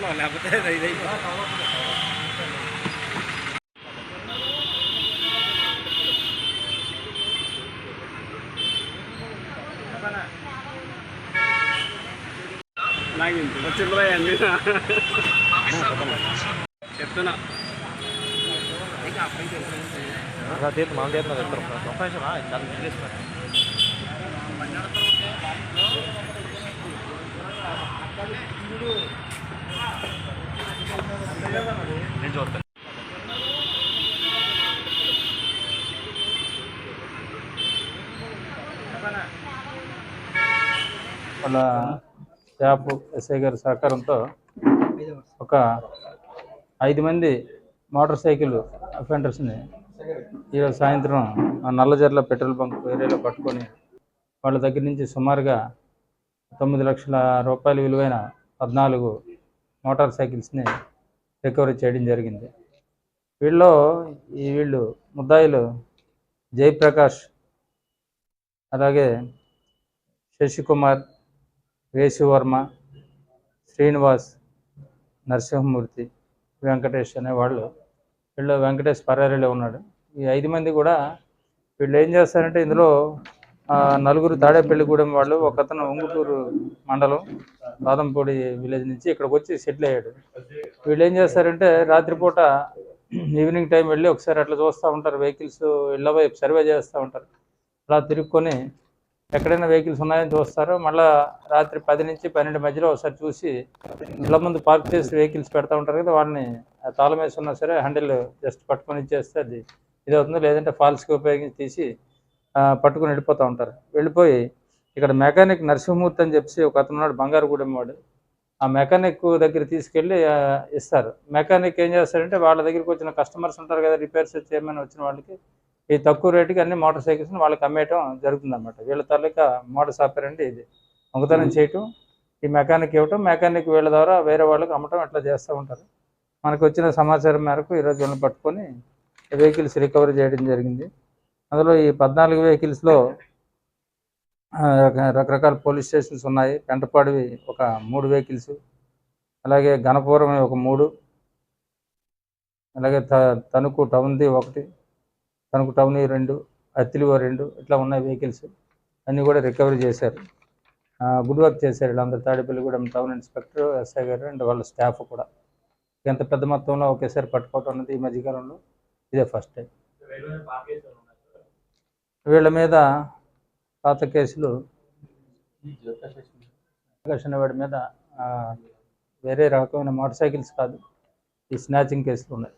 కవలం లేకపోతే ఇది అయిపోతుంది. లాగింది వచ్చిందిరా అన్ని చెప్తున్నా తీర్థం మనం చేస్తున్నా చెప్తారు ఒక్క నిమిషం రా, చాలా వదిలేస్తున్నా. నేను చూస్తాను వాళ్ళ స్టాఫ్ ఎస్ఐ గారి సహకారంతో ఒక ఐదు మంది మోటార్ సైకిల్ అఫెండర్స్ని ఈరోజు సాయంత్రం ఆ నల్లజర్ల పెట్రోల్ బంక్ ఏరియాలో పట్టుకొని వాళ్ళ దగ్గర నుంచి సుమారుగా తొమ్మిది లక్షల రూపాయల విలువైన పద్నాలుగు మోటార్ సైకిల్స్ని రికవరీ చేయడం జరిగింది. వీళ్ళలో ఈ వీళ్ళు ముద్దాయిలు జయప్రకాష్ అలాగే శశికుమార్ వేసువర్మ శ్రీనివాస్ నరసింహమూర్తి వెంకటేష్ అనే వాళ్ళు వీళ్ళు వెంకటేష్ పరారీలో ఉన్నాడు. ఈ ఐదు మంది కూడా వీళ్ళు ఏం చేస్తారంటే ఇందులో నలుగురు తాడేపల్లిగూడెం వాళ్ళు ఒక అతను ఉంగుటూరు మండలం బాదంపూడి విలేజ్ నుంచి ఇక్కడికి వచ్చి సెటిల్ అయ్యాడు. వీళ్ళు ఏం చేస్తారంటే రాత్రిపూట ఈవినింగ్ టైం వెళ్ళి ఒకసారి అట్లా చూస్తూ ఉంటారు. వెహికల్స్ ఇళ్ళ సర్వే చేస్తూ ఉంటారు. అలా తిరుక్కొని ఎక్కడైనా వెహికల్స్ ఉన్నాయని చూస్తారు. మళ్ళీ రాత్రి పది నుంచి పన్నెండు మధ్యలో ఒకసారి చూసి ఇళ్ళ ముందు పార్క్ చేసి వెహికల్స్ పెడతా ఉంటారు కదా వాడిని తాళం వేసి ఉన్నా సరే హ్యాండిల్ జస్ట్ పట్టుకొని ఇచ్చేస్తే అది ఇది అవుతుంది లేదంటే ఫాల్స్కి ఉపయోగించి తీసి పట్టుకొని వెళ్ళిపోతూ ఉంటారు. వెళ్ళిపోయి ఇక్కడ మెకానిక్ నరసింహమూర్తి అని చెప్పి ఒక అతను ఉన్నాడు బంగారుగూడెం వాడు. ఆ మెకానిక్ దగ్గర తీసుకెళ్ళి ఇస్తారు. మెకానిక్ ఏం చేస్తారంటే వాళ్ళ దగ్గరికి వచ్చిన కస్టమర్స్ ఉంటారు కదా రిపేర్స్ చేయమని వచ్చిన వాళ్ళకి ఈ తక్కువ రేటుకి అన్ని మోటార్ సైకిల్స్ని వాళ్ళకి అమ్మేయటం జరుగుతుంది అనమాట వీళ్ళ తాలూకా మోటార్ సాఫ్ట్వేర్ అంటే ఇది. దొంగతనం చేయటం ఈ మెకానిక్ ఇవ్వటం మెకానిక్ వీళ్ళ ద్వారా వేరే వాళ్ళకి అమ్మటం ఇట్లా చేస్తూ ఉంటారు. మనకు వచ్చిన సమాచారం మేరకు ఈరోజు వీళ్ళని పట్టుకొని వెహికల్స్ రికవరీ చేయడం జరిగింది. అందులో ఈ పద్నాలుగు వెహికల్స్లో రకరకాల పోలీస్ స్టేషన్స్ ఉన్నాయి. పెంటపాడివి ఒక మూడు వెహికల్స్ అలాగే గణపురం ఒక మూడు అలాగే త తణుకు టౌన్ది ఒకటి తణుకు టౌన్ రెండు అత్తిలివో రెండు ఇట్లా ఉన్నాయి వెహికల్స్. అన్నీ కూడా రికవరీ చేశారు. ఆ, గుడ్ వర్క్ చేశారు వీళ్ళందరూ. తాడేపల్లిగూడెం టౌన్ ఇన్స్పెక్టర్ ఎస్ఐ గారు అండ్ వాళ్ళ స్టాఫ్ కూడా. ఎంత పెద్ద మొత్తంలో ఒకేసారి పట్టుకోవటం అనేది ఈ మధ్యకాలంలో ఇదే ఫస్ట్ టైం. వీళ్ళ మీద పాత కేసులు ప్రకాష్ వాడి మీద ఆ, వేరే రకమైన మోటార్ సైకిల్స్ కాదు. ఈ స్నాచింగ్ కేసులు ఉన్నాయి.